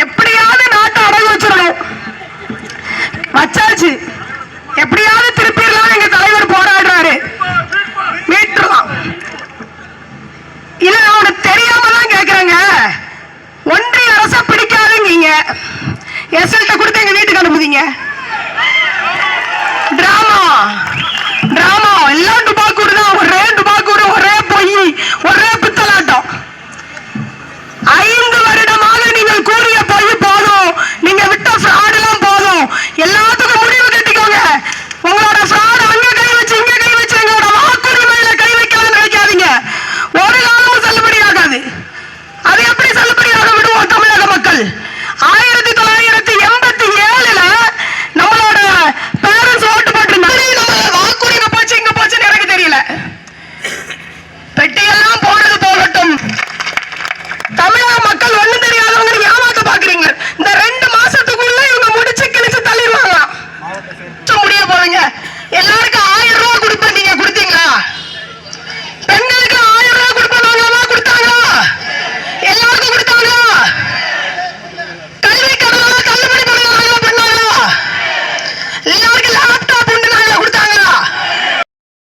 எப்படியாவது நாட்டை அடகு வச்சிடணும். வச்சாச்சு. எப்படியாவது திருப்பிடலாம் எங்க தலைவர் போராடுறாரு. மீட்டுருவான் இல்ல அவனுக்கு தெரியாம தான் கேக்குறாங்க. ஒன்றிய அரசா பிடிக்காதுங்க. எஸ்எல்ட்ட கொடுத்து எங்க வீட்டுக்கு அனுப்புதீங்க.